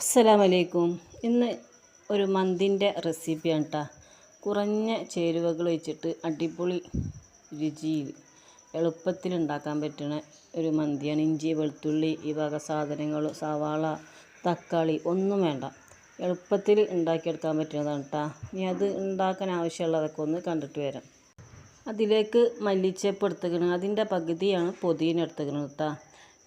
അസ്സലാമലൈക്കും. ഇന്ന് ഒരു മന്തിന്റെ റെസിപ്പിയാണ് കേട്ടോ കുറഞ്ഞ ചേരുവകൾ വെച്ചിട്ട് അടിപൊളി രുചിയിൽ എളുപ്പത്തിൽ ഉണ്ടാക്കാൻ പറ്റുന്ന ഒരു മന്തിയാണ്. ഇഞ്ചി വെളുത്തുള്ളി ഈ വക സാധനങ്ങൾ സവാള തക്കാളി ഒന്നും വേണ്ട. എളുപ്പത്തിൽ ഉണ്ടാക്കിയെടുക്കാൻ പറ്റുന്നതാണ് കേട്ടോ ഇനി അത് ഉണ്ടാക്കാൻ ആവശ്യമുള്ളതൊക്കെ ഒന്ന് കണ്ടിട്ട് വരാം. അതിലേക്ക് മല്ലിച്ചപ്പ് എടുത്തുക്കണം അതിന്റെ പകുതിയാണ് പൊതിന എടുത്തുക്കണം കേട്ടോ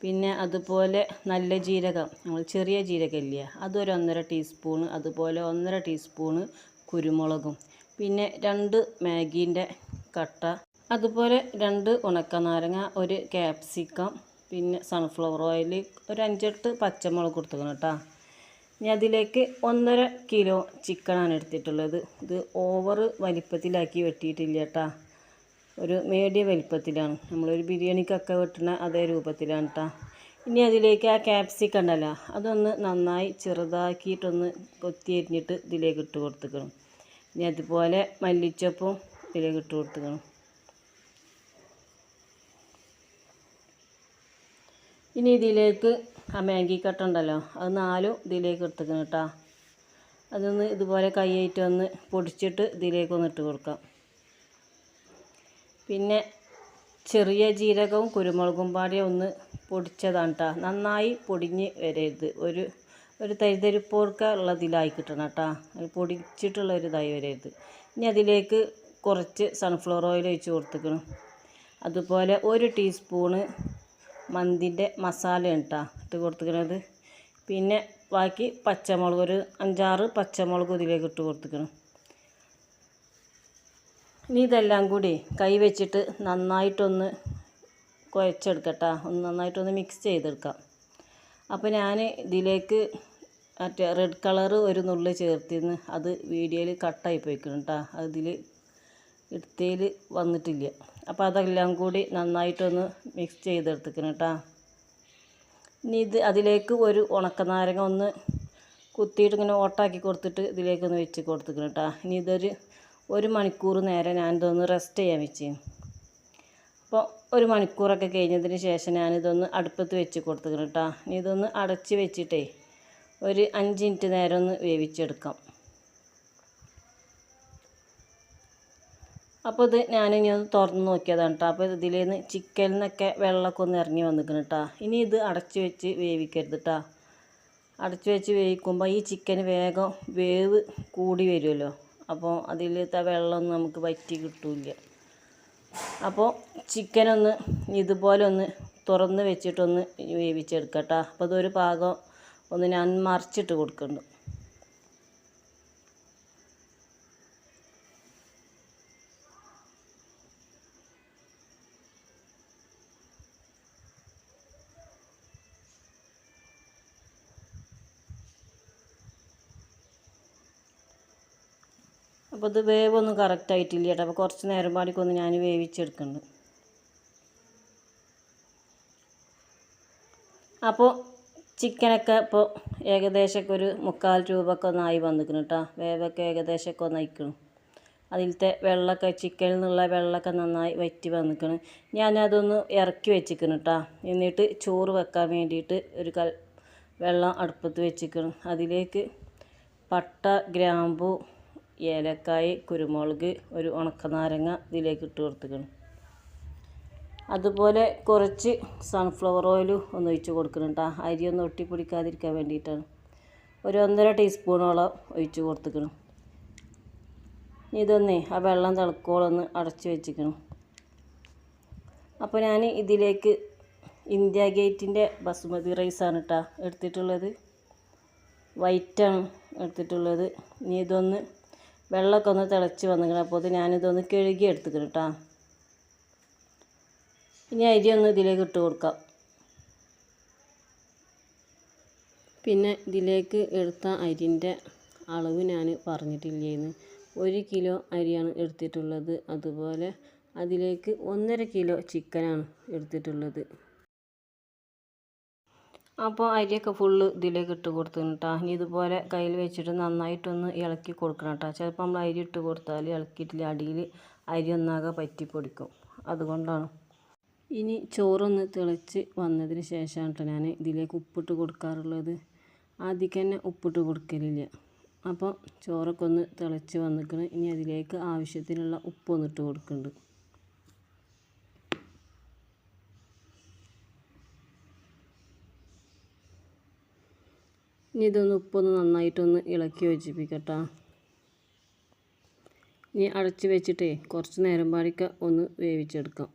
പിന്നെ അതുപോലെ നല്ല ജീരകം. നമ്മൾ ചെറിയ ജീരകം ഇല്ലേ അതൊരു ഒന്നര ടീസ്പൂണ് അതുപോലെ ഒന്നര ടീസ്പൂണ് കുരുമുളകും. പിന്നെ രണ്ട് മാഗീന്റെ കട്ട അതുപോലെ രണ്ട് ഉണക്കനാരങ്ങ ഒരു ക്യാപ്സിക്കം പിന്നെ സൺഫ്ലവർ ഓയിൽ ഒരു അഞ്ചെട്ട് പച്ചമുളക് കൊടുത്തുക്കണം കേട്ടോ. ഇനി അതിലേക്ക് ഒന്നര കിലോ ചിക്കനാണ് എടുത്തിട്ടുള്ളത്. ഇത് ഓവർ വലിപ്പത്തിലാക്കി വെട്ടിയിട്ടില്ല കേട്ടോ. ഒരു മീഡിയം വലിപ്പത്തിലാണ്. നമ്മളൊരു ബിരിയാണിക്കൊക്കെ വെട്ടുന്ന അതേ രൂപത്തിലാണ് കേട്ടോ ഇനി അതിലേക്ക് ആ ക്യാപ്സിക്കം ഉണ്ടല്ലോ അതൊന്ന് നന്നായി ചെറുതാക്കിയിട്ടൊന്ന് കൊത്തി അരിഞ്ഞിട്ട് ഇതിലേക്ക് ഇട്ട് കൊടുത്തുക്കണം. ഇനി അതുപോലെ മല്ലിച്ചപ്പും ഇതിലേക്ക് ഇട്ട് കൊടുത്തുക്കണം. ഇനി ഇതിലേക്ക് ആ മാഗി കട്ട ഉണ്ടല്ലോ അത് നാലും ഇതിലേക്ക് എടുത്തുക്കണം കേട്ടോ അതൊന്ന് ഇതുപോലെ കൈയായിട്ട് ഒന്ന് പൊടിച്ചിട്ട് ഇതിലേക്ക് ഒന്ന് ഇട്ട് കൊടുക്കാം. പിന്നെ ചെറിയ ജീരകവും കുരുമുളകും പാടി ഒന്ന് പൊടിച്ചതാണ് കേട്ടോ നന്നായി പൊടിഞ്ഞ് വരരുത്. ഒരു ഒരു തരിതരിപ്പോർക്ക ഉള്ളതിലായി കിട്ടണം കേട്ടോ പൊടിച്ചിട്ടുള്ള ഒരു ഇതായി വരരുത്. ഇനി അതിലേക്ക് കുറച്ച് സൺഫ്ലവർ ഓയിൽ ഒഴിച്ച് കൊടുത്തിക്കണം. അതുപോലെ ഒരു ടീസ്പൂണ് മന്തിന്റെ മസാലയാണ് കേട്ടോ ഇട്ട് കൊടുത്തിക്കണത്. പിന്നെ ബാക്കി പച്ചമുളക് ഒരു അഞ്ചാറ് പച്ചമുളക് ഇതിലേക്ക് ഇട്ട് കൊടുത്തേക്കണം. ഇനി ഇതെല്ലാം കൂടി കൈ വെച്ചിട്ട് നന്നായിട്ടൊന്ന് കുഴച്ചെടുക്കട്ടെ. ഒന്ന് നന്നായിട്ടൊന്ന് മിക്സ് ചെയ്തെടുക്കാം. അപ്പോൾ ഞാൻ ഇതിലേക്ക് മറ്റേ റെഡ് കളർ ഒരു നുള്ളി ചേർത്തിരുന്നു അത് വീഡിയോയിൽ കട്ടായി പോയിക്കണം കേട്ടോ അതിൽ എടുത്തതിൽ വന്നിട്ടില്ല. അപ്പോൾ അതെല്ലാം കൂടി നന്നായിട്ടൊന്ന് മിക്സ് ചെയ്തെടുത്തിക്കണം കേട്ടോ ഇനി ഇത് അതിലേക്ക് ഒരു ഉണക്കനാരങ്ങ ഒന്ന് കുത്തിയിട്ട് ഇങ്ങനെ ഓട്ടാക്കി കൊടുത്തിട്ട് ഇതിലേക്കൊന്ന് വെച്ച് കൊടുത്തിക്കണം കേട്ടോ ഇനി ഇതൊരു ഒരു മണിക്കൂർ നേരം ഞാനിതൊന്ന് റെസ്റ്റ് ചെയ്യാൻ വെച്ച് അപ്പോൾ ഒരു മണിക്കൂറൊക്കെ കഴിഞ്ഞതിന് ശേഷം ഞാനിതൊന്ന് അടുപ്പത്ത് വെച്ച് കൊടുത്തിക്കണം കേട്ടോ. ഇനി ഇതൊന്ന് അടച്ച് വെച്ചിട്ടേ ഒരു അഞ്ച് മിനിറ്റ് നേരം ഒന്ന് വേവിച്ചെടുക്കാം. അപ്പോൾ ഇത് ഞാനിനി ഒന്ന് തുറന്ന് നോക്കിയതാണ് കേട്ടോ. അപ്പോൾ ഇതിൽ നിന്ന് ചിക്കനിൽ നിന്നൊക്കെ വെള്ളമൊക്കെ ഒന്ന് ഇറങ്ങി വന്നിക്കണം കേട്ടോ. ഇനി ഇത് അടച്ച് വെച്ച് വേവിക്കരുത് കേട്ടോ. അടച്ച് വെച്ച് വേവിക്കുമ്പോൾ ഈ ചിക്കന് വേഗം വേവ് കൂടി വരുമല്ലോ. അപ്പോൾ അതിലത്തെ വെള്ളമൊന്നും നമുക്ക് വറ്റി കിട്ടില്ല. അപ്പോൾ ചിക്കനൊന്ന് ഇതുപോലെ ഒന്ന് തുറന്ന് വെച്ചിട്ടൊന്ന് വേവിച്ചെടുക്കാം കേട്ടോ. അപ്പോൾ അതൊരു പാകം ഒന്ന് ഞാൻ മറിച്ചിട്ട് കൊടുക്കുന്നുണ്ട്. അപ്പോൾ ഇത് വേവൊന്നും കറക്റ്റ് ആയിട്ടില്ല കേട്ടോ. അപ്പോൾ കുറച്ച് നേരം പാടിക്കൊന്ന് ഞാൻ വേവിച്ചെടുക്കുന്നുണ്ട് അപ്പോൾ ചിക്കനൊക്കെ ഇപ്പോൾ ഏകദേശമൊക്കെ ഒരു മുക്കാൽ രൂപയൊക്കെ ഒന്നായി വന്നിരിക്കുന്നു കേട്ടോ. വേവൊക്കെ ഏകദേശമൊക്കെ ഒന്ന് അയക്കണം അതിലത്തെ വെള്ളമൊക്കെ ചിക്കനിൽ നിന്നുള്ള വെള്ളമൊക്കെ നന്നായി വറ്റി വന്നിക്കണം ഞാനതൊന്ന് ഇറക്കി വെച്ചിക്കണം കേട്ടോ. എന്നിട്ട് ചോറ് വെക്കാൻ വേണ്ടിയിട്ട് ഒരു കൽ വെള്ളം അടുപ്പത്ത് വെച്ചിക്കണം അതിലേക്ക് പട്ട ഗ്രാമ്പു ഏലക്കായ് കുരുമുളക് ഒരു ഉണക്കനാരങ്ങ ഇതിലേക്ക് ഇട്ട് കൊടുത്തിക്കണം അതുപോലെ കുറച്ച് സൺഫ്ലവർ ഓയിൽ ഒന്ന് ഒഴിച്ച് കൊടുക്കണം കേട്ടോ. അരി ഒന്ന് ഒട്ടിപ്പിടിക്കാതിരിക്കാൻ വേണ്ടിയിട്ടാണ്. ഒരു ഒന്നര ടീസ്പൂണോളം ഒഴിച്ച് കൊടുത്തിക്കണം ഇതൊന്നേ ആ വെള്ളം തിളക്കോളൊന്ന് അടച്ച് വെച്ചിക്കണം അപ്പോൾ ഞാൻ ഇതിലേക്ക് ഇന്ത്യ ഗേറ്റിന്റെ ബസുമതി റൈസാണ് കേട്ടോ എടുത്തിട്ടുള്ളത്. വൈറ്റാണ് എടുത്തിട്ടുള്ളത്. ഇനി ഇതൊന്ന് വെള്ളമൊക്കെ ഒന്ന് തിളച്ച് വന്നിങ്ങനെ അപ്പോൾ ഞാനിതൊന്ന് കഴുകി എടുത്തിക്കണം കേട്ടോ ഇനി അരി ഒന്ന് ഇതിലേക്ക് ഇട്ട് കൊടുക്കാം. പിന്നെ ഇതിലേക്ക് എടുത്ത അരിന്റെ അളവ് ഞാൻ പറഞ്ഞിട്ടില്ലേന്ന്. ഒരു കിലോ അരിയാണ് എടുത്തിട്ടുള്ളത്. അതുപോലെ അതിലേക്ക് ഒന്നര കിലോ ചിക്കനാണ് എടുത്തിട്ടുള്ളത്. അപ്പോൾ അരിയൊക്കെ ഫുള്ള് ഇതിലേക്ക് ഇട്ട് കൊടുത്തിട്ടുണ്ട് കേട്ടോ ഇനി ഇതുപോലെ കയ്യിൽ വെച്ചിട്ട് നന്നായിട്ടൊന്ന് ഇളക്കി കൊടുക്കണം കേട്ടോ ചിലപ്പോൾ നമ്മൾ അരി ഇട്ട് കൊടുത്താൽ ഇളക്കിയിട്ടില്ല അടിയിൽ അരി ഒന്നാകെ പറ്റി പൊടിക്കും. അതുകൊണ്ടാണ്. ഇനി ചോറൊന്ന് തിളച്ച് വന്നതിന് ശേഷമാണ് കേട്ടോ ഞാൻ ഇതിലേക്ക് ഉപ്പിട്ട് കൊടുക്കാറുള്ളത്. ആദ്യം തന്നെ ഉപ്പിട്ട് കൊടുക്കലില്ല. അപ്പോൾ ചോറൊക്കെ ഒന്ന് തിളച്ച് വന്നിക്കണം. ഇനി അതിലേക്ക് ആവശ്യത്തിനുള്ള ഉപ്പൊന്നിട്ട് കൊടുക്കുന്നുണ്ട് ഇനി ഇതൊന്ന് ഉപ്പൊന്ന് നന്നായിട്ടൊന്ന് ഇളക്കി യോജിപ്പിക്കട്ടോ. ഇനി അടച്ച് വെച്ചിട്ടേ കുറച്ച് നേരം പാടിക്ക ഒന്ന് വേവിച്ചെടുക്കാം.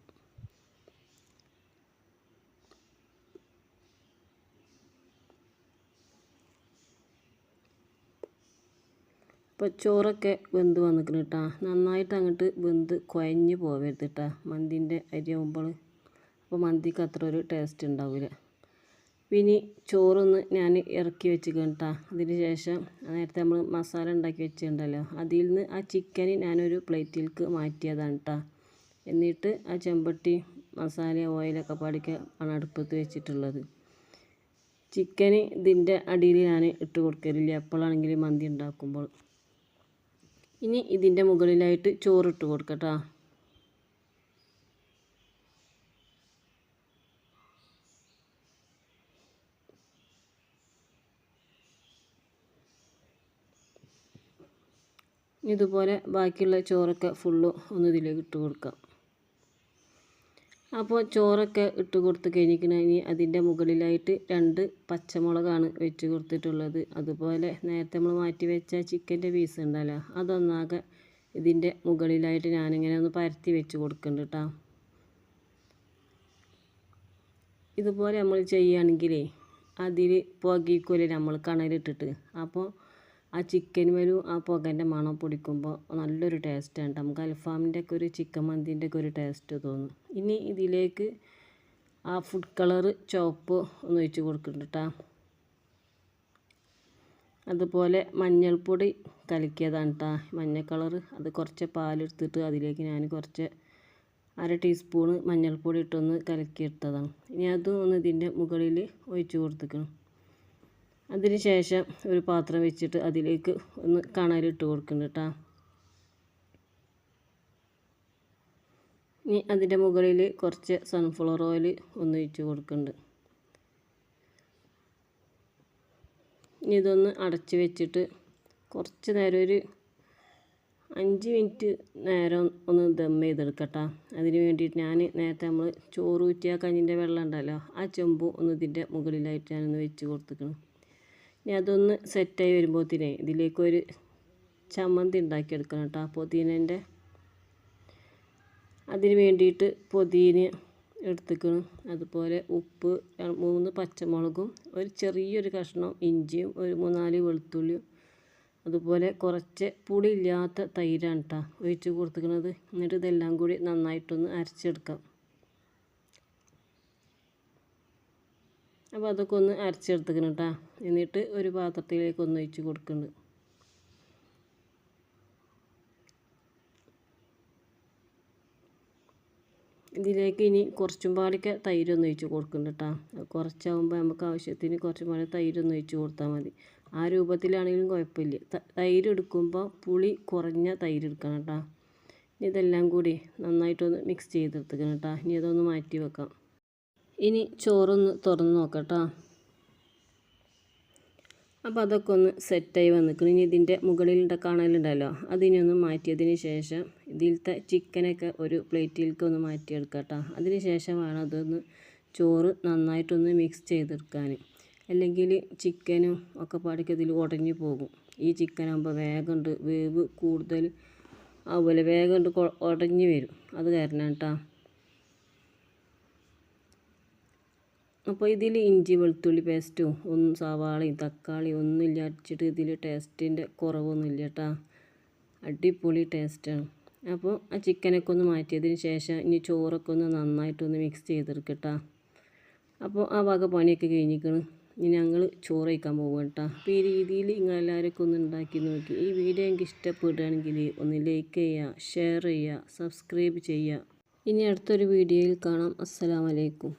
അപ്പോൾ ചോറൊക്കെ വെന്ത് വന്നിക്കണം കേട്ടോ നന്നായിട്ട് അങ്ങോട്ട് വെന്ത് കുഴഞ്ഞ് പോവരുത് കേട്ടോ മന്തിന്റെ അരിയാകുമ്പോൾ അപ്പോൾ മന്തിക്ക് അത്ര ഒരു ടേസ്റ്റ് ഉണ്ടാവില്ല പിന്നെ ചോറൊന്ന് ഞാൻ ഇറക്കി വെച്ചിക്കണം കേട്ടോ അതിന് ശേഷം നേരത്തെ നമ്മൾ മസാല ഉണ്ടാക്കി വെച്ചിട്ടുണ്ടല്ലോ. അതിൽ നിന്ന് ആ ചിക്കൻ ഞാനൊരു പ്ലേറ്റിലേക്ക് മാറ്റിയതാണ് കേട്ടോ എന്നിട്ട് ആ ചെമ്പട്ടി മസാല ഓയിലൊക്കെ പാടിക്ക് ആണ് അടുപ്പത്ത് വെച്ചിട്ടുള്ളത്. ചിക്കൻ ഇതിന്റെ അടിയിൽ ഞാൻ ഇട്ട് കൊടുക്കലില്ല. എപ്പോഴാണെങ്കിലും മന്തി ഉണ്ടാക്കുമ്പോൾ. ഇനി ഇതിന്റെ മുകളിലായിട്ട് ചോറിട്ട് കൊടുക്കട്ടോ. ഇതുപോലെ ബാക്കിയുള്ള ചോറൊക്കെ ഫുള്ള് ഒന്ന് ഇതിലേക്ക് ഇട്ട് കൊടുക്കാം. അപ്പോൾ ചോറൊക്കെ ഇട്ട് കൊടുത്ത് ഇനി അതിന്റെ മുകളിലായിട്ട് രണ്ട് പച്ചമുളകാണ് വെച്ച് കൊടുത്തിട്ടുള്ളത്. അതുപോലെ നേരത്തെ നമ്മൾ മാറ്റി വെച്ച ചിക്കന്റെ പീസ് ഉണ്ടല്ലോ അതൊന്നാകെ ഇതിന്റെ മുകളിലായിട്ട് ഞാനിങ്ങനെ ഒന്ന് പരത്തി വെച്ച് കൊടുക്കുന്നുണ്ട് കേട്ടോ ഇതുപോലെ നമ്മൾ ചെയ്യുകയാണെങ്കിലേ അതിൽ പുകയ്ക്കൂലേ നമ്മൾ കണലിട്ടിട്ട് അപ്പോൾ ആ ചിക്കൻ വരും ആ പുകന്റെ മണം പൊടിക്കുമ്പോൾ നല്ലൊരു ടേസ്റ്റാണ് നമുക്ക് അൽഫാമിന്റെ ഒക്കെ ഒരു ചിക്കൻ മന്തിന്റെ ഒക്കെ ഒരു ടേസ്റ്റ് തോന്നും. ഇനി ഇതിലേക്ക് ആ ഫുഡ് കളറ് ചുവപ്പ് ഒന്ന് ഒഴിച്ച് കൊടുക്കുന്നുണ്ട് അതുപോലെ മഞ്ഞൾപ്പൊടി കലക്കിയതാണ് കേട്ടോ മഞ്ഞ കളറ് അത് കുറച്ച് പാലെടുത്തിട്ട് അതിലേക്ക് ഞാൻ കുറച്ച് അര ടീസ്പൂണ് മഞ്ഞൾപ്പൊടി ഇട്ടൊന്ന് കലക്കിയെടുത്തതാണ്. ഇനി അതും ഒന്ന് ഇതിന്റെ മുകളിൽ ഒഴിച്ച് കൊടുത്തിക്കണം. അതിന് ശേഷം ഒരു പാത്രം വെച്ചിട്ട് അതിലേക്ക് ഒന്ന് കണലിട്ട് കൊടുക്കുന്നുണ്ട് കേട്ടോ ഇനി അതിന്റെ മുകളിൽ കുറച്ച് സൺഫ്ലവർ ഓയിൽ ഒന്ന് ഒഴിച്ച് കൊടുക്കുന്നുണ്ട് ഇനി ഇതൊന്ന് അടച്ച് വെച്ചിട്ട് കുറച്ച് നേരം ഒരു അഞ്ച് മിനിറ്റ് നേരം ഒന്ന് ദം ചെയ്തെടുക്കട്ടോ അതിന് വേണ്ടിയിട്ട് ഞാൻ നേരത്തെ നമ്മൾ ചോറ് ഊറ്റിയ കഞ്ഞിന്റെ വെള്ളം ഉണ്ടല്ലോ ആ ചെമ്പ് ഒന്ന് ഇതിന്റെ മുകളിലായിട്ട് ഞാനൊന്ന് വെച്ച് കൊടുത്തിക്കണം. ഇനി അതൊന്ന് സെറ്റായി വരുമ്പോഴത്തേനെ ഇതിലേക്കൊരു ചമ്മന്തി ഉണ്ടാക്കിയെടുക്കണം കേട്ടോ. ആ പൊതീനേന്റെ അതിന് വേണ്ടിയിട്ട് പൊതീന എടുത്തുക്കണം അതുപോലെ ഉപ്പ് മൂന്ന് പച്ചമുളകും ഒരു ചെറിയൊരു കഷ്ണം ഇഞ്ചിയും ഒരു മൂന്നാൽ വെളുത്തുള്ളിയും അതുപോലെ കുറച്ച് പുളിയില്ലാത്ത തൈരാണ് കേട്ടോ ഒഴിച്ച് കൊടുത്തിരിക്കുന്നത്. എന്നിട്ട് ഇതെല്ലാം കൂടി നന്നായിട്ടൊന്ന് അരച്ചെടുക്കാം. അപ്പോൾ അതൊക്കെ ഒന്ന് അരച്ചെടുത്തിക്കണം കേട്ടോ. എന്നിട്ട് ഒരു പാത്രത്തിലേക്ക് ഒന്ന് ഒഴിച്ച് കൊടുക്കുന്നുണ്ട്. ഇതിലേക്ക് ഇനി കുറച്ചും പാടിക്ക് തൈരൊന്ന് ഒഴിച്ച് കൊടുക്കുന്നുണ്ട് കേട്ടോ. കുറച്ചാകുമ്പോൾ നമുക്ക് ആവശ്യത്തിന് കുറച്ചും പാടി തൈരൊന്ന് ഒഴിച്ച് കൊടുത്താൽ മതി. ആ രൂപത്തിലാണെങ്കിലും കുഴപ്പമില്ല. തൈര് എടുക്കുമ്പോൾ പുളി കുറഞ്ഞ തൈര് എടുക്കണം കേട്ടോ. ഇതെല്ലാം കൂടി നന്നായിട്ടൊന്ന് മിക്സ് ചെയ്തെടുത്തിക്കണം കേട്ടോ. ഇനി അതൊന്ന് മാറ്റി വെക്കാം. ഇനി ചോറൊന്ന് തുറന്ന് നോക്കട്ടോ. അപ്പോൾ അതൊക്കെ ഒന്ന് സെറ്റായി വന്നിക്കണം ഇനി ഇതിന്റെ മുകളിലുണ്ട് കാണലുണ്ടല്ലോ അതിനെ ഒന്ന് മാറ്റിയതിന് ശേഷം ഇതിലത്തെ ചിക്കനൊക്കെ ഒരു പ്ലേറ്റിലേക്ക് ഒന്ന് മാറ്റിയെടുക്കാം അതിന് ശേഷം വേണം അതൊന്ന് ചോറ് നന്നായിട്ടൊന്ന് മിക്സ് ചെയ്തെടുക്കാൻ അല്ലെങ്കിൽ ചിക്കനും ഒക്കെ പാടിക്ക് ഇതിൽ ഉടഞ്ഞു പോകും. ഈ ചിക്കനാകുമ്പോൾ വേഗമുണ്ട് വേവ് കൂടുതൽ അതുപോലെ വേഗമുണ്ട് ഉടഞ്ഞു വരും. അത് കാരണം കേട്ടോ അപ്പോൾ ഇതിൽ ഇഞ്ചി വെളുത്തുള്ളി പേസ്റ്റും ഒന്നും സവാളയും തക്കാളി ഒന്നും ഇല്ല അടിച്ചിട്ട് ഇതിൽ ടേസ്റ്റിന്റെ കുറവൊന്നുമില്ല കേട്ടോ അടിപൊളി ടേസ്റ്റാണ് അപ്പോൾ ആ ചിക്കനൊക്കെ ഒന്ന് മാറ്റിയതിന് ശേഷം ഇനി ചോറൊക്കെ ഒന്ന് നന്നായിട്ടൊന്ന് മിക്സ് ചെയ്തെടുക്കട്ടോ അപ്പോൾ ആ വക പണിയൊക്കെ കഴിഞ്ഞിരിക്കണം. ഇനി ഞങ്ങൾ ചോറ് കഴിക്കാൻ പോകും കേട്ടോ അപ്പോൾ ഈ രീതിയിൽ നിങ്ങളെല്ലാവരൊക്കെ ഒന്ന് ഉണ്ടാക്കി നോക്കി. ഈ വീഡിയോ എനിക്ക് ഇഷ്ടപ്പെടുകയാണെങ്കിൽ ഒന്ന് ലൈക്ക് ചെയ്യുക ഷെയർ ചെയ്യുക സബ്സ്ക്രൈബ് ചെയ്യുക. ഇനി അടുത്തൊരു വീഡിയോയിൽ കാണാം. അസ്സലാമലൈക്കും